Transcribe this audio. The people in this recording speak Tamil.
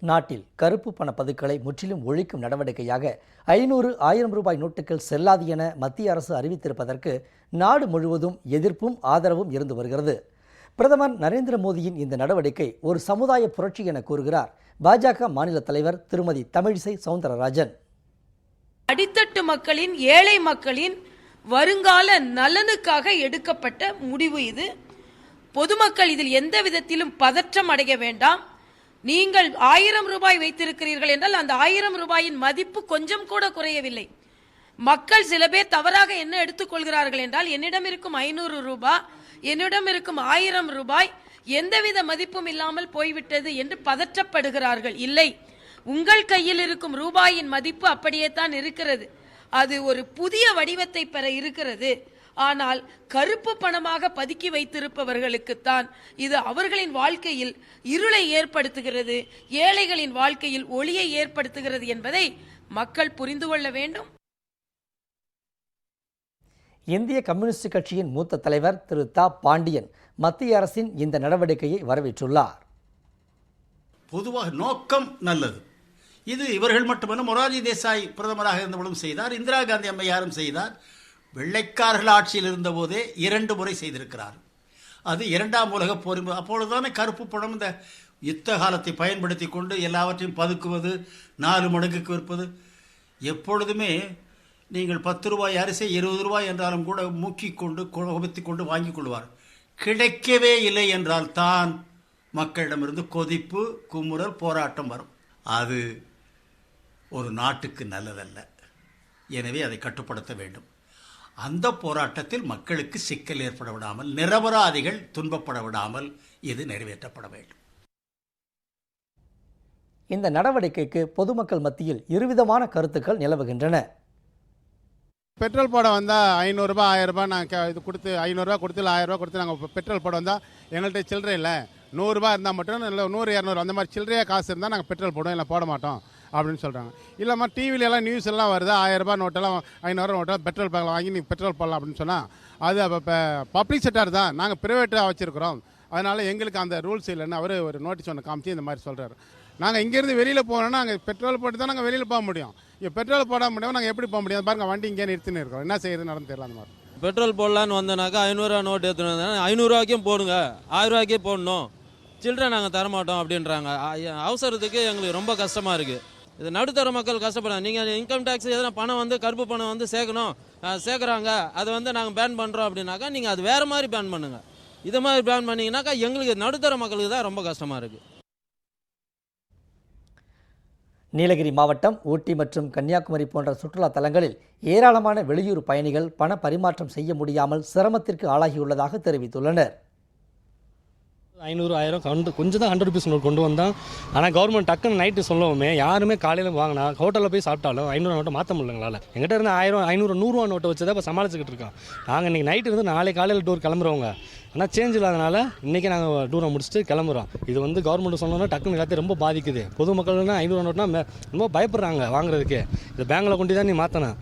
நாட்டில் கருப்பு பண பதுக்களை முற்றிலும் ஒழிக்கும் நடவடிக்கையாக ஐநூறு ஆயிரம் ரூபாய் நோட்டுகள் செல்லாது என மத்திய அரசு அறிவித்திருப்பதற்கு நாடு முழுவதும் எதிர்ப்பும் ஆதரவும் இருந்து வருகிறது. பிரதமர் நரேந்திர மோடியின் இந்த நடவடிக்கை ஒரு சமுதாய புரட்சி என கூறுகிறார் பாஜக மாநில தலைவர் திருமதி தமிழிசை சவுந்தரராஜன். அடித்தட்டு மக்களின் ஏழை மக்களின் வருங்கால நலனுக்காக எடுக்கப்பட்ட முடிவு இது. பொதுமக்கள் இதில் எந்த விதத்திலும் பதற்றம் அடைய வேண்டாம். நீங்கள் ஆயிரம் ரூபாய் வைத்திருக்கிறீர்கள் என்றால் அந்த ஆயிரம் ரூபாயின் மதிப்பு கொஞ்சம் கூட குறையவில்லை. மக்கள் சில பேர் தவறாக என்ன எடுத்துக்கொள்கிறார்கள் என்றால் என்னிடம் இருக்கும் ஐநூறு ரூபாய் என்னிடம் இருக்கும் ஆயிரம் ரூபாய் எந்தவித மதிப்பும் இல்லாமல் போய்விட்டது என்று பதற்றப்படுகிறார்கள். இல்லை உங்கள் கையில் இருக்கும் ரூபாயின் மதிப்பு அப்படியே தான் இருக்கிறது. அது ஒரு புதிய வடிவத்தை பெற இருக்கிறது. ஆனால் கருப்பு பணமாக பதுக்கி வைத்திருப்பவர்களுக்குத்தான் இது அவர்களின் வாழ்க்கையில் இருளை ஏற்படுத்துகிறது ஏழைகளின் வாழ்க்கையில் ஒளியை ஏற்படுத்துகிறது என்பதை மக்கள் புரிந்து கொள்ள வேண்டும். இந்திய கம்யூனிஸ்ட் கட்சியின் மூத்த தலைவர் திரு தா. பாண்டியன் மத்திய அரசின் இந்த நடவடிக்கையை வரவேற்றுள்ளார். பொதுவாக நோக்கம் நல்லது. இது இவர்கள் மட்டுமல்ல மொரார்ஜி தேசாய் பிரதமராக இருந்தவளும் செய்தார் இந்திரா காந்தி அம்மையாரும் செய்தார். வெள்ளைக்காரர்கள் ஆட்சியில் இருந்தபோதே இரண்டு முறை செய்திருக்கிறார். அது இரண்டாம் உலக போர் அப்பொழுதுதானே கருப்பு பணம் இந்த யுத்த காலத்தை பயன்படுத்தி கொண்டு எல்லாவற்றையும் பதுக்குவது நாலு மடங்குக்கு விற்பது. எப்பொழுதுமே நீங்கள் பத்து ரூபாய் அரிசி இருபது ரூபாய் என்றாலும் கூட மூக்கிக் கொண்டு குபத்தி கொண்டு வாங்கிக் கொள்வார். கிடைக்கவே இல்லை என்றால் தான் மக்களிடமிருந்து கொதிப்பு குமுறல் போராட்டம் வரும். அது ஒரு நாட்டுக்கு நல்லதல்ல. எனவே அதை கட்டுப்படுத்த வேண்டும். அந்த போராட்டத்தில் மக்களுக்கு சிக்கல் ஏற்பட விடாமல் நிரபராதிகள் துன்பப்பட விடாமல் இது நிறைவேற்றப்பட வேண்டும். இந்த நடவடிக்கைக்கு பொதுமக்கள் மத்தியில் இருவிதமான கருத்துக்கள் நிலவுகின்றன. பெட்ரோல் போட வந்தால் ஐநூறுரூபா ஆயிரரூபா நாங்கள் இது கொடுத்து ஐநூறுரூவா கொடுத்து இல்லை ஆயிரரூபா கொடுத்து நாங்கள் பெட்ரோல் போட வந்தால் எங்கள்கிட்ட சில்லறை இல்லை. நூறுரூபா இருந்தால் மட்டும் இல்லை நூறு இரநூறு அந்த மாதிரி சில்லறையாக காசு இருந்தால் நாங்கள் பெட்ரோல் போடுவோம் இல்லை போட மாட்டோம். அப்படின்னு சொல்கிறாங்க இல்லைம்மா டிவில எல்லாம் நியூஸ் எல்லாம் வருது. ஆயிரரூபா நோட்டெல்லாம் ஐநூறுரூவா நோட்டெல்லாம் பெட்ரோல் பேக்கில் வாங்கி நீங்கள் பெட்ரோல் போடலாம் அப்படின்னு சொன்னால் அது அப்போ பப்ளிக் செக்டர் தான். நாங்கள் ப்ரைவேட்டாக வச்சுருக்கிறோம். அதனால் எங்களுக்கு அந்த ரூல்ஸ் இல்லைன்னு அவர் ஒரு நோட்டீஸ் ஒன்று காமிச்சு இந்த மாதிரி சொல்கிறாரு நாங்கள் இங்கேருந்து வெளியில் போனோம்னா நாங்கள் பெட்ரோல் போட்டு தான் நாங்கள் வெளியில் போக முடியும். இப்போ பெட்ரோல் போட முடியாமல் நாங்கள் எப்படி போக முடியும்? பாருங்கள் வண்டி இங்கே நிறுத்தின்னு இருக்கோம் என்ன செய்யறது நடந்து தெரியல அந்த மாதிரி. பெட்ரோல் போடலான்னு வந்தோனாக்கா ஐநூறுரூவா நோட்டு எடுத்துன்னு வந்தேன் ஐநூறுரூவாய்க்கும் போடுங்க. ஆயிரரூவாய்க்கே போடணும். சில்லறை நாங்கள் தரமாட்டோம் அப்படின்றாங்க. அவசரத்துக்கு எங்களுக்கு ரொம்ப கஷ்டமாக இருக்குது இது நடுத்தர மக்கள் கஷ்டப்படுறாங்க. நீங்கள் இன்கம் டேக்ஸ் எதனா பணம் வந்து கருப்பு பணம் வந்து சேர்க்கணும். சேர்க்குறாங்க. அதை வந்து நாங்கள் பேன் பண்ணுறோம் அப்படின்னாக்கா நீங்கள் அது வேறு மாதிரி பேன் பண்ணுங்கள் இது மாதிரி பேன் பண்ணீங்கன்னாக்கா எங்களுக்கு நடுத்தர மக்களுக்கு தான் ரொம்ப கஷ்டமாக இருக்குது நீலகிரி மாவட்டம் ஊட்டி மற்றும் கன்னியாகுமரி போன்ற சுற்றுலா தலங்களில் ஏராளமான வெளியூர் பயணிகள் பண பரிமாற்றம் செய்ய முடியாமல் சிரமத்திற்கு ஆளாகியுள்ளதாக தெரிவித்துள்ளனர். ஐநூறு ஆயிரம் கண்டு கொஞ்சம் தான் ஹண்ட்ரட் ருபீஸ் நோட் கொண்டு வந்தான். ஆனால் கவர்மெண்ட் டக்குன்னு நைட்டு சொல்லவுமே யாருமே காலையில் வாங்கினா ஹோட்டலில் போய் சாப்பிட்டாலும் ஐநூறு நோட்டை மாற்ற முடியலங்களால எங்கிட்ட இருந்து ஆயிரம் ஐநூறு நூறுரூவா நோட்டை வச்சு தான் இப்போ சமாளிச்சுக்கிட்டு இருக்கோம். நாங்கள் இன்றைக்கி நைட்டு இருந்து நாளை காலையில் டூர் கிளம்புறவங்க. ஆனால் சேஞ்ச் இல்லாதனால இன்றைக்கி நாங்கள் டூரை முடிச்சுட்டு கிளம்புறோம். இது வந்து கவர்மெண்ட் சொன்னோன்னா டக்குன்னு எல்லாத்தையும் ரொம்ப பாதிக்குது. பொதுமக்கள்னா ஐநூறு நோட்னா ரொம்ப பயப்படுறாங்க வாங்குறதுக்கு. இது பேங்கில் கொண்டு தான் நீ மாற்றணும்